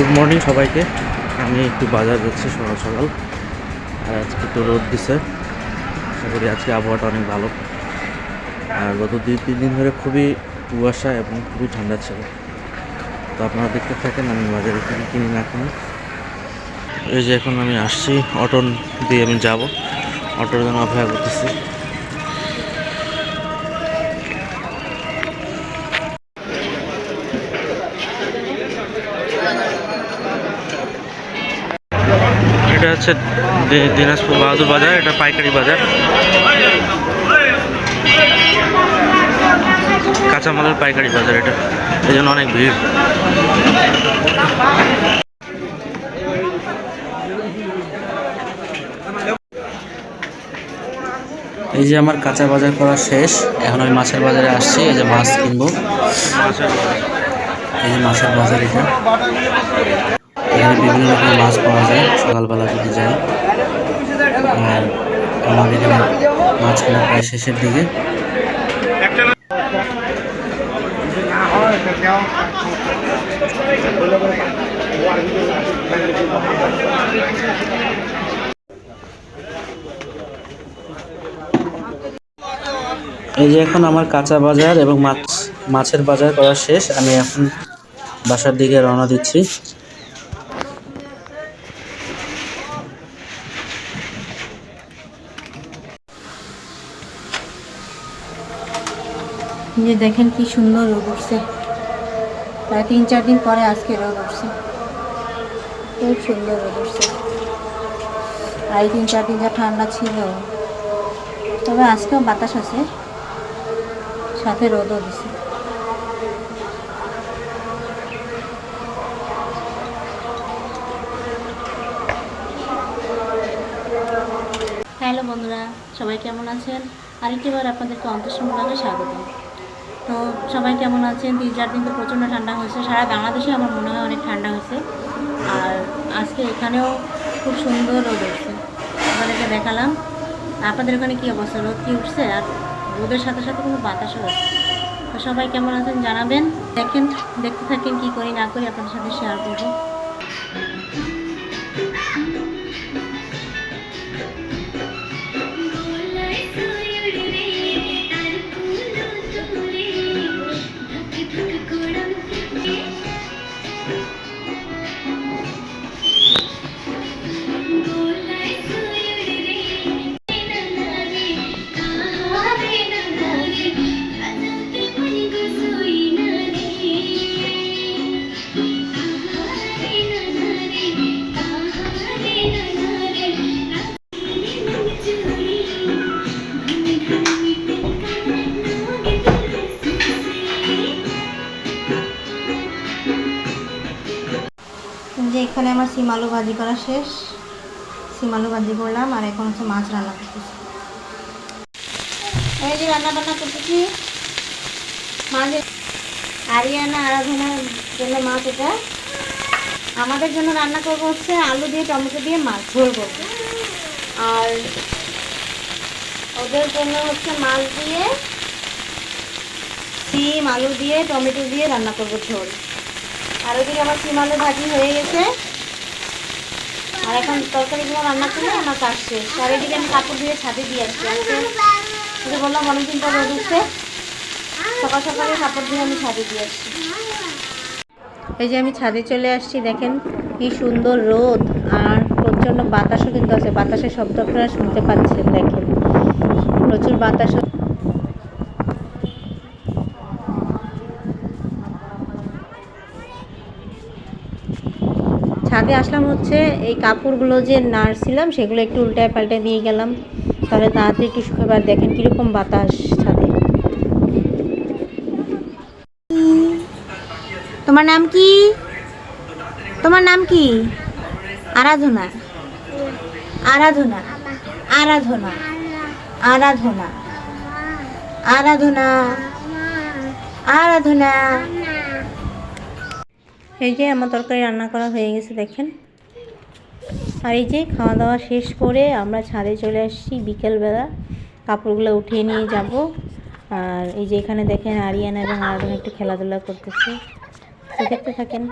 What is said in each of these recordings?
Good morning সবাইকে। আমি একটু বাজার যাচ্ছি সকাল সকাল। আর আজকে একটু রোদ দিছে। আশা করি আজকে আবহাওয়াটা অনেক ভালো। আর গত দুই, তিন দিন ধরে খুবই কুয়াশা এবং খুবই ঠান্ডা ছিল। তো আপনারা দেখতে থাকেন, আমি বাজারে কিনে কিনি না কিনি। এই যে এখন আমি আসছি অটো দিয়ে আমি যাব। অটোর জন্য অপেক্ষা করতেছি এটা হচ্ছে দিনাজপুর বাহাদুর বাজার এটা পাইকারি বাজার। কাঁচামালের পাইকারি বাজার এটা। এই জন্য অনেক ভিড়। এই যে আমার কাঁচা বাজার করা শেষ। এখন আমি মাছের বাজারে আসছি এই যে মাছ কিনবো। এই যে মাছের বাজার এটা। এখানে বিভিন্ন রকমের মাছ পাওয়া যায়, সকালবেলা যদি যাই। আর আমার এখানে মাছ কেনা প্রায় শেষের দিকে। এই যে এখন আমার কাঁচা বাজার এবং মাছ, মাছের বাজার করা শেষ। আমি এখন বাসার দিকে রওনা দিচ্ছি। যে দেখেন কি সুন্দর রোদ উঠছে। প্রায় তিন, চার দিন পরে আজকে রোদ উঠছে। খুব সুন্দর রোদ উঠছে। এই তিন, চার দিন যা ঠান্ডা ছিল। তবে আজকেও বাতাস আছে। সাথে রোদও দিছে। হ্যালো বন্ধুরা, সবাই কেমন আছেন? আরেকটিবার আপনাদেরকে অন্তঃসমুদ্রে স্বাগত তো সবাই কেমন আছেন? তিন চার দিন তো প্রচণ্ড ঠান্ডা হয়েছে। সারা বাংলাদেশে আমার মনে হয় অনেক ঠান্ডা হয়েছে। আর আজকে এখানেও খুব সুন্দর রোদ উঠছে। আপনাদেরকে দেখালাম। আপনাদের ওখানে কী অবস্থা? রোদ কি উঠছে? আর রোদের সাথে সাথে কোনো বাতাসও আছে। তো সবাই কেমন আছেন জানাবেন। দেখেন, দেখতে থাকেন কী করি না করি আপনাদের সাথে শেয়ার করব। সিম আলু ভাজি করা শেষ। সিম আলু ভাজি করলাম আর এখন হচ্ছে মাছ রান্না করতেছি। এই যে রান্না বান্না করতেছি। মাছ আরিয়ানা আরাধনার জন্য মাছ এটা। আমাদের জন্য রান্না করব হচ্ছে আলু দিয়ে, টমেটো দিয়ে মাছ ঝোল করব। আর ওদের জন্য হচ্ছে মাছ দিয়ে সিম, আলু দিয়ে, টমেটো দিয়ে রান্না করব ঝোল। আর ওদিকে আমার সিম আলু ভাজি হয়ে গেছে। আর এখন তরকারি তরকারিগুলো রান্না করলে আমার কাজ শেষ আর এদিকে আমি কাপড় দিয়ে ছাদে দিয়ে আসছি আজকে বললাম, অনেকদিন পর রোদ উঠছে। সকাল সকালে কাপড় দিয়ে আমি ছাদে দিয়ে আসছি। এই যে আমি ছাদে চলে আসছি, দেখেন কি সুন্দর রোদ আর প্রচণ্ড বাতাসও কিন্তু আছে। বাতাসের শব্দ আপনারা শুনতে পাচ্ছেন, দেখেন। প্রচুর বাতাস ছাদে আসলাম হচ্ছে এই কাপড়গুলো যে নাড়ছিলাম, সেগুলো একটু উল্টায় পাল্টায় দিয়ে গেলাম। তাহলে তাড়াতাড়ি একটু শুকাবার দেখেন কীরকম বাতাস ছাদে। তোমার নাম কি? তোমার নাম কি? আরাধনা। আরাধনা। আরাধনা। আরাধনা। আরাধনা। আরাধনা। এই যে আমার তরকারি রান্না করা হয়ে গেছে, দেখেন। আর এই যে খাওয়া দাওয়া শেষ করে আমরা ছাদে চলে আসছি বিকেলবেলা। কাপড়গুলো উঠিয়ে নিয়ে যাব। আর এই যে এখানে দেখেন আরিয়ান এবং আরাধনা একটু খেলাধুলা করতেছে। সেক্ষেত্রে থাকেন?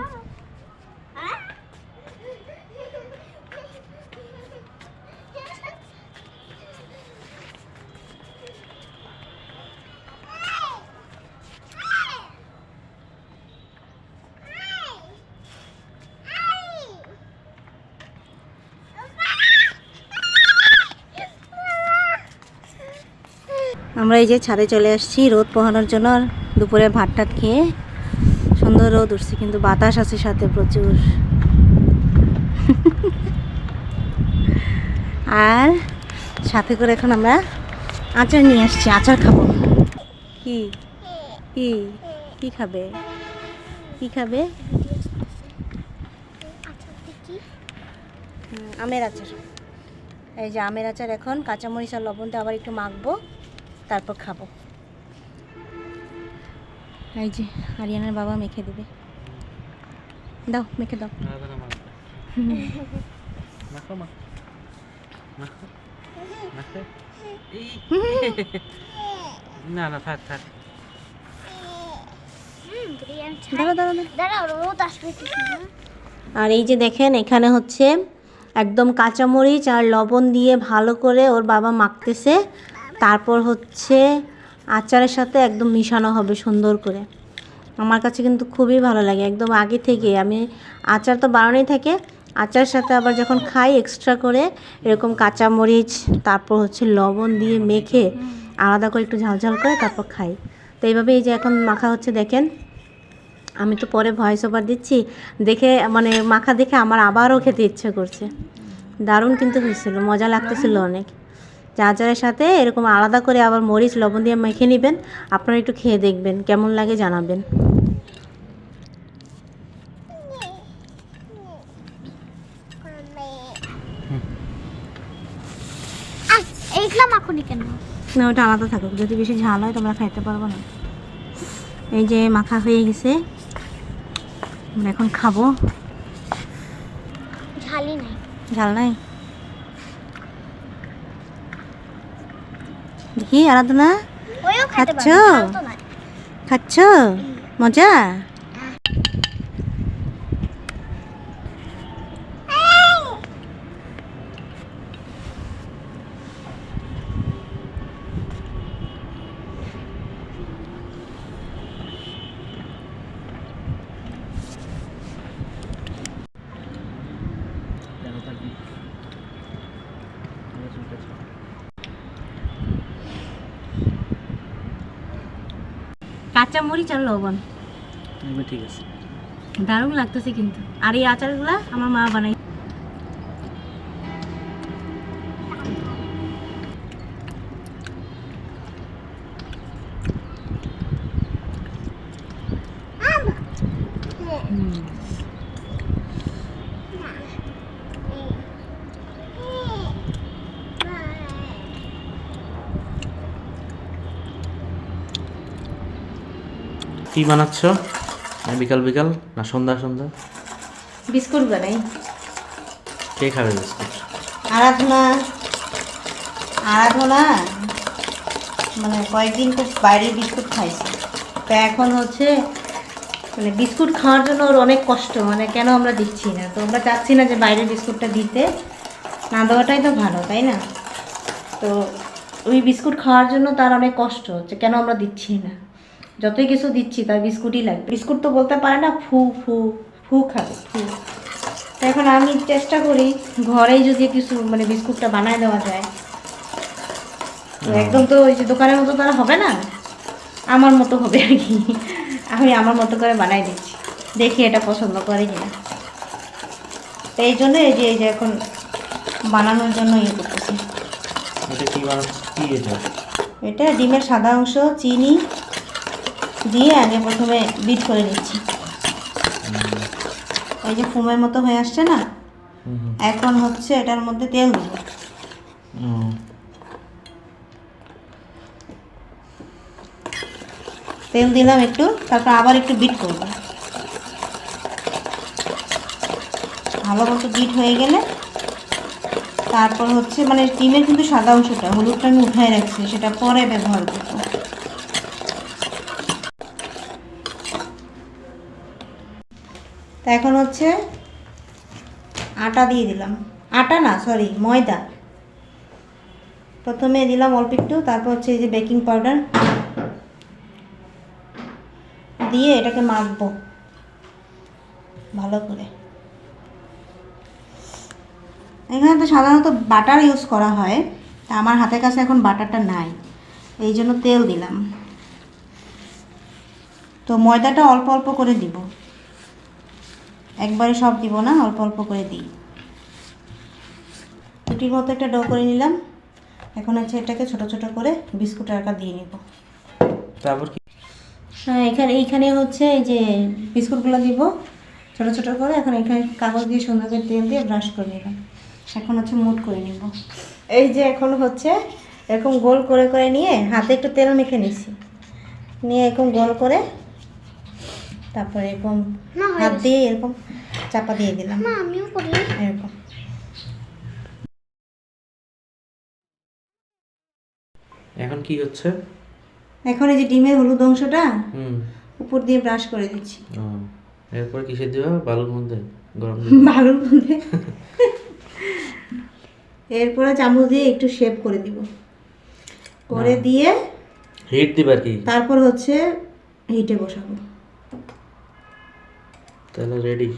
আমরা এই যে ছাদে চলে আসছি, রোদ পোহানোর জন্য দুপুরে ভাত টাত খেয়ে সুন্দর রোদ উঠছে, কিন্তু বাতাস আছে সাথে প্রচুর। আর সাথে করে এখন আমরা আচার নিয়ে আসছি, আচার খাব। কি? কি? কি খাবে? কি খাবে? আমের আচার। এই যে আমের আচার এখন, কাঁচামরিচ আর লবণ লবণটা আবার একটু মাখবো। তারপর খাব। এই যে আরিয়ানার বাবা মেখে দেবে। দাও মেখে দাও। মাখো। না না থাক থাক। আর এই যে দেখেন এখানে হচ্ছে একদম কাঁচামরিচ আর লবণ দিয়ে ভালো করে ওর বাবা মাখতেছে। তারপর হচ্ছে আচারের সাথে একদম মিশানো হবে সুন্দর করে। আমার কাছে কিন্তু খুবই ভালো লাগে একদম আগে থেকে আমি আচার তো বানানোই থাকে আচার সাথে আবার যখন খাই এক্সট্রা করে এরকম কাঁচামরিচ তারপর হচ্ছে লবণ দিয়ে মেখে আলাদা করে একটু ঝালঝাল করে তারপর খাই। তো এইভাবে এই যে এখন মাখা হচ্ছে দেখেন আমি তো পরে ভয়েস ওভার দিচ্ছি দেখে মানে মাখা দেখে আমার আবারও খেতে ইচ্ছে করছে। দারুণ কিন্তু হয়েছিল মজা লাগতেছিল অনেক। চাচারের সাথে এরকম আলাদা করে আবার মরিচ লবণ দিয়ে মেখে নেবেন। আপনারা একটু খেয়ে দেখবেন কেমন লাগে জানাবেন। না ওটা আলাদা থাকুক। যদি বেশি ঝাল হয় তোমরা খাইতে পারব না। এই যে মাখা হয়ে গেছে। এখন খাব। ঝালি নাই। ঝাল নাই? দেখি আরাধনা ওইও খেতে খাচ্ছ? পারবে ঝাল তো নাই খাচ্ছ মজা কাঁচা মরিচ আর লবণ। ঠিক আছে। দারুণ লাগতেছে কিন্তু। আর এই আচারগুলা আমার মা বানাই কি বানাচ্ছ? না বিকাল বিকাল? না সন্ধ্যা সন্ধ্যা? বিস্কুট বানাই। কে খাবে বিস্কুট? আরাধনা। আরাধনা? মানে কয়েকদিন খুব বাইরের বিস্কুট খাইছে। তো এখন হচ্ছে মানে বিস্কুট খাওয়ার জন্য ওর অনেক কষ্ট মানে কেন আমরা দিচ্ছি না? তো আমরা চাচ্ছি না যে বাইরের বিস্কুটটা দিতে। না দেওয়াটাই তো ভালো তাই না? তো ওই বিস্কুট খাওয়ার জন্য তার অনেক কষ্ট হচ্ছে কেন আমরা দিচ্ছি না? যতই কিছু দিচ্ছি তার বিস্কুটই লাগবে। বিস্কুট তো বলতে পারে না ফু ফু ফু খাবে। ফু তো এখন আমি চেষ্টা করি ঘরেই যদি কিছু মানে বিস্কুটটা বানায় দেওয়া যায়। তো একদম তো ওই যে দোকানের মতো তারা হবে না? আমার মতো হবে আর কি। আমি আমার মতো করে বানাই দিচ্ছি। দেখি এটা পছন্দ করে কিনা। তো এই জন্য এই যে এই যে এখন বানানোর জন্য ইয়ে করতেছি। এটা ডিমের সাদা অংশ চিনি দিয়ে আগে প্রথমে বিট করে নিচ্ছি। ওই যে ফুমের মতো হয়ে আসছে না? এখন হচ্ছে এটার মধ্যে তেল দেবো। তেল দিলাম একটু তারপর আবার একটু বিট করব। ভালো মতো বিট হয়ে গেলে তারপর হচ্ছে মানে ডিমের কিন্তু সাদা অংশটা হলুদটা আমি উঠায় রাখছি সেটা পরে ব্যবহার করব তা এখন হচ্ছে আটা দিয়ে দিলাম। আটা না সরি ময়দা। প্রথমে দিলাম অল্প একটু, তারপর হচ্ছে এই যে বেকিং পাউডার দিয়ে এটাকে মাখবো ভালো করে। এখানে তো সাধারণত বাটার ইউজ করা হয়, তা আমার হাতের কাছে এখন বাটারটা নাই, এই জন্য তেল দিলাম। তো ময়দাটা অল্প অল্প করে দিব। একবারে সব দিব না অল্প অল্প করে দিই। রুটির মতো একটা ডো করে নিলাম। এখন হচ্ছে এটাকে ছোট ছোট করে বিস্কুটের আকার দিয়ে নিব। তারপর কি? হ্যাঁ এখানে এইখানে হচ্ছে এই যে বিস্কুটগুলো দিব। ছোট ছোট করে এখন এখানে কাগজ দিয়ে সুন্দর করে তেল দিয়ে ব্রাশ করে নিলাম। এখন হচ্ছে মুট করে নিব। এই যে এখন হচ্ছে এরকম গোল করে করে নিয়ে হাতে একটু তেল মেখে নিছি। নিয়ে এরকম গোল করে তারপরে এরকম হাত দিয়ে এরকম চাপা দিয়ে দিলাম। মা আমিও করি। এরকম। এখন কি হচ্ছে? এখন এই যে ডিমের হলুদ অংশটা হুম। উপর দিয়ে ব্রাশ করে দিচ্ছি। ও এরপর কিসে দিবা বালুর মধ্যে? গরম দিবা? ভালোর মধ্যে। এরপরে চামচ দিয়ে একটু শেপ করে দিব। করে দিয়ে হিট দিবা কি? তারপর হচ্ছে হিটে বসাবো। তাহলে রেডি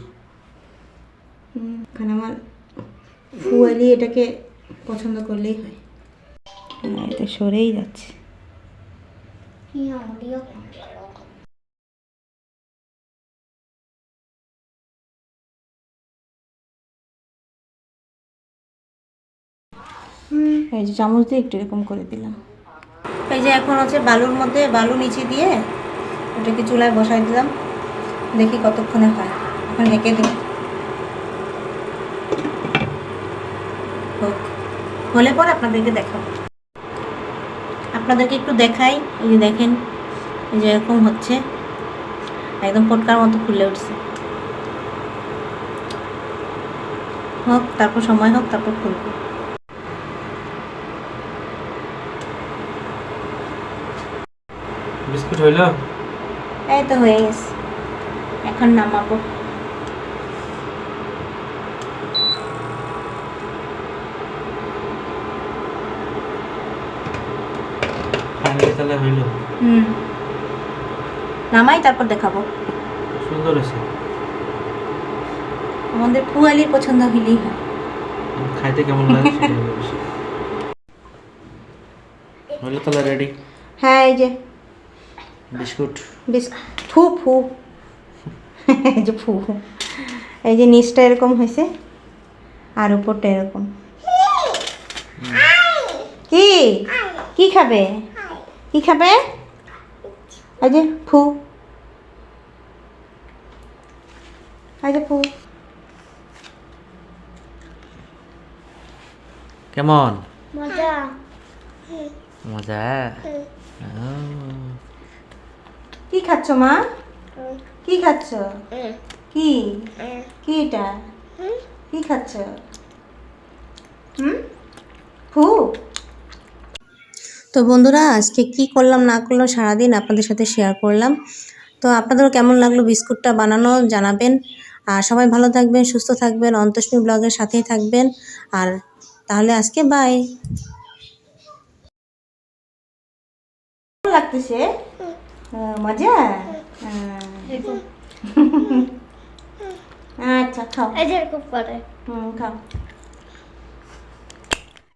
হুম, আমার ফুয়ালি এটাকে পছন্দ করলেই হয়। হ্যাঁ, এটা সরেই যাচ্ছে। এই যে চামচ দিয়ে একটু এরকম করে দিলাম। এই যে এখন হচ্ছে বালুর মধ্যে বালু নিচে দিয়ে ওটাকে চুলায় বসাই দিলাম। দেখি কতক্ষণে হয়। এখন ঢেকে দিই হোক হলে পরে আপনাদেরকে দেখাবো। আপনাদেরকে একটু দেখাই এই যে দেখেন এই যে এরকম হচ্ছে একদম পটকার মতো ফুলে উঠছে। হোক তারপর সময় হোক তারপর খুলবো বিস্কুট হইল? এই তো হয়ে গেছে। এখন নামাবো। তাহলে হইল। হুম। নামাই তারপর দেখাবো। সুন্দর হয়েছে। আমাদের পুয়ালির পছন্দ হইলেই হয়। খাইতে কেমন লাগে সেটা হলো হইল তাহলে রেডি হ্যাঁ এই যে। বিস্কুট। বেশ ফু ফু। এই যে ফু। এই যে নিচটা এরকম হয়েছে আর উপরটা এরকম। কি? কি খাবে? কি খাবে? এই যে ফু। এই যে ফু। কেমন? মজা। মজা? কি খাচ্ছ মা? কি খাচ্ছ? কি? কি এটা? কি খাচ্ছ? হুম? ফু? তো বন্ধুরা আজকে কি করলাম না করলাম সারাদিন আপনাদের সাথে শেয়ার করলাম। তো আপনাদেরও কেমন লাগল বিস্কুটটা বানানো জানাবেন। আর সবাই ভালো থাকবেন সুস্থ থাকবেন অন্তস্মী ব্লগের সাথেই থাকবেন। আর তাহলে আজকে বাই লাগতেছে? মজা? আচ্ছা খাও। করে। হুম খাও।